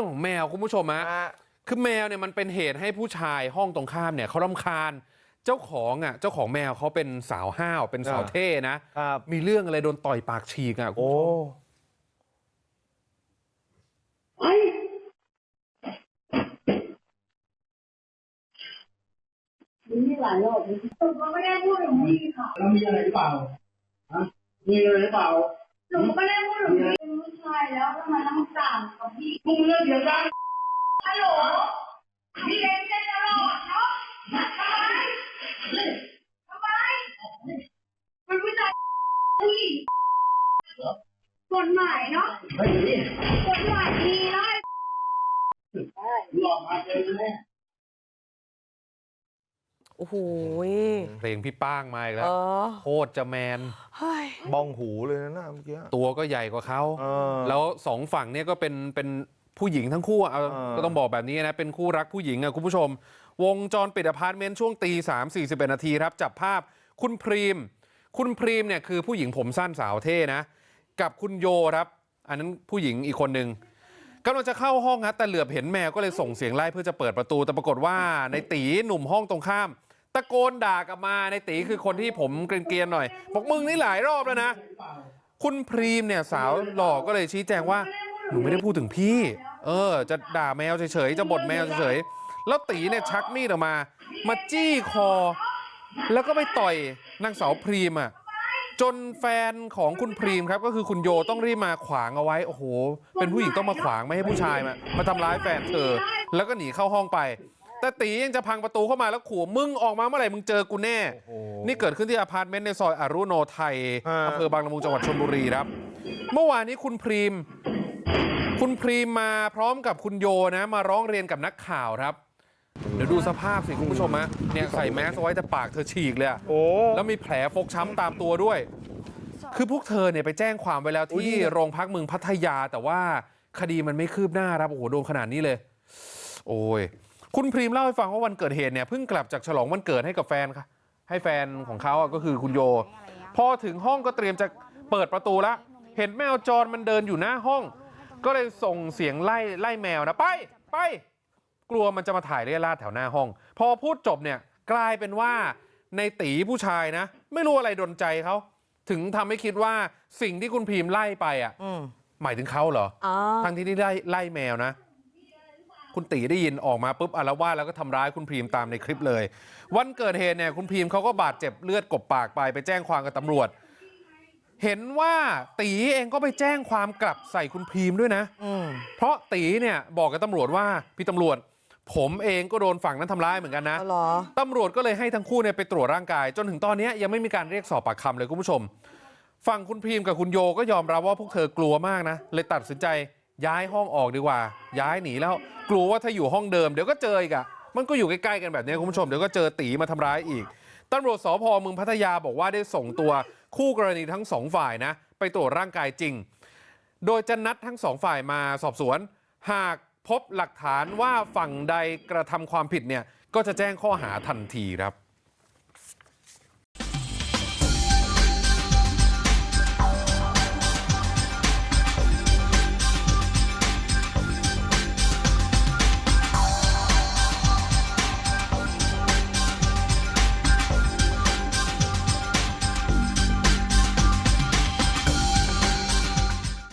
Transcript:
รื่องของแมวคุณผู้ชมฮะฮะคือแมวเนี่ยมันเป็นเหตุให้ผู้ชายห้องตรงข้ามเนี่ยเขารำคาญเจ้าของอะเจ้าของแมวเขาเป็นสาวห้าวเป็นสาวอ่าเท่นะครับมีเรื่องอะไรโดนต่อยปากฉีกอะคุณโอ้ผู้ชมมีหลายรอบหนูก็ไม่ได้พูดถึงพี่ค่ะแล้วมีอะไรหรือเปล่าฮะมีอะไรหรือเปล่า หนูก็ไม่ได้พูดถึงพี่เป็นผู้ชายแล้วทำไมต้องต่างกับพี่พวกมึงเลิกเถียงกันฮัลโหลพี่เล่นเล่นตลอดเนาะทำไมทำไมเป็นผู้ชายผู้หญิงกฎหมายเนาะกฎหมายดีเนาะหลอกมาเจอแน่ โอ้โหเพลงพี่ป้างมาอีกเอแล้วอโคตรจะแมนเฮ้ยบ้องหูเลยนะน่ะเมื่อกี้ตัวก็ใหญ่กว่าเขาเออแล้วสองฝั่งเนี่ยก็เป็นเป็นผู้หญิงทั้งคู่อะเอาเออก็ต้องบอกแบบนี้นะเป็นคู่รักผู้หญิงอะคุณผู้ชม วงจรปิดอพาร์ตเมนต์ช่วงตีสามสี่สิบเอ็ดนาทีครับ จับภาพคุณพรีม คุณพรีมเนี่ยคือผู้หญิงผมสั้นสาวเท่นะ กับคุณโยครับ อันนั้นผู้หญิงอีกคนนึงกำลังจะเข้าห้องฮะแต่เหลือบเห็นแมวก็เลยส่งเสียงไล่เพื่อจะเปิดประตูแต่ปรากฏว่าในตีหนุ่มห้องตรงข้าม ตะโกนด่ากลับมาในตีคือคนที่ผมเกรียนๆหน่อยบอกมึงนี่หลายรอบแล้วนะคุณพรีมเนี่ยสาวหล่อก็เลยชี้แจงว่าหนูไม่ได้พูดถึงพี่ เออ จะด่าแมวเฉยๆจะบ่นแมวเฉยๆแล้วตีเนี่ยชักมีดออกมา มาจี้คอ แล้วก็ไปต่อยนางสาวพรีมอะจนแฟนของคุณพรีมครับก็คือคุณโยต้องรีบมาขวางเอาไว้ โอ้โห เป็นผู้หญิงต้องมาขวางไม่ให้ผู้ชายมามาทำร้ายแฟนเธอ แล้วก็หนีเข้าห้องไป แต่ตียังจะพังประตูเข้ามาแล้วขู่มึงออกมาเมื่อไหร่มึงเจอกูแน่โอ้โหนี่เกิดขึ้นที่อพาร์ตเมนต์ในซอยอรุโนไทยฮะอำเภอบางละมุงจังหวัดชลบุรีครับ เมื่อวานนี้คุณพรีม คุณพรีมมาพร้อมกับคุณโยนะมาร้องเรียนกับนักข่าวครับเดี๋ยวดูสภาพสิคุณผู้ชมฮะเนี่ยใส่แมสเอาไว้แต่ปากเธอฉีกเลยอะโอ้แล้วมีแผลฟกช้ำตามตัวด้วย คือพวกเธอเนี่ยไปแจ้งความไว้แล้วที่โรงพักเมืองพัทยา แต่ว่าคดีมันไม่คืบหน้าครับโอ้โหโดนขนาดนี้เลย โอ้ย คุณพรีมเล่าให้ฟังว่าวันเกิดเหตุเนี่ยเพิ่งกลับจากฉลองวันเกิดให้กับแฟนค่ะให้แฟนของเขาอะก็คือคุณโยพอถึงห้องก็เตรียมจะเปิดประตูแล้ว เห็นแมวจรมันเดินอยู่หน้าห้อง ก็เลยส่งเสียงไล่ไล่แมวนะไปไป กลัวมันจะมาถ่ายเรี่ยราดแถวหน้าห้อง พอพูดจบเนี่ยกลายเป็นว่าในตีผู้ชายนะ ไม่รู้อะไรดนใจเขาถึงทำให้คิดว่าสิ่งที่คุณพีมไล่ไปอะอืมหมายถึงเขาเหรออ๋อทั้งที่ที่ไล่ไล่แมวนะ คุณตีได้ยินออกมาปุ๊บอารวาสแล้วก็ทำร้ายคุณพีมตามในคลิปเลย วันเกิดเหตุเนี่ยคุณพีมเขาก็บาดเจ็บเลือดกบปากไปไปแจ้งความกับตำรวจ เห็นว่าตีเองก็ไปแจ้งความกลับใส่คุณพีมด้วยนะอืมเพราะตีเนี่ยบอกกับตำรวจว่าพี่ตำรวจ ผมเองก็โดนฝั่งนั้นทำร้ายเหมือนกันนะเอาเหรอตำรวจก็เลยให้ทั้งคู่เนี่ยไปตรวจร่างกาย จนถึงตอนนี้ยังไม่มีการเรียกสอบปากคำเลยคุณผู้ชมฝั่งคุณพีมกับคุณโยก็ยอมรับว่าพวกเธอกลัวมากนะเลยตัดสินใจ ย้ายห้องออกดีกว่าย้ายหนีแล้วกลัวว่าถ้าอยู่ห้องเดิมเดี๋ยวก็เจออีกอะมันก็อยู่ใกล้ๆกันแบบนี้คุณผู้ชมเดี๋ยวก็เจอตีมาทำร้ายอีกตำรวจสพเมืองพัทยาบอกว่าได้ส่งตัวคู่กรณีทั้งสองฝ่ายนะ ไปตรวจร่างกายจริง โดยจะนัดทั้งสองฝ่ายมาสอบสวน หากพบหลักฐานว่าฝั่งใดกระทำความผิดเนี่ยก็จะแจ้งข้อหาทันทีครับ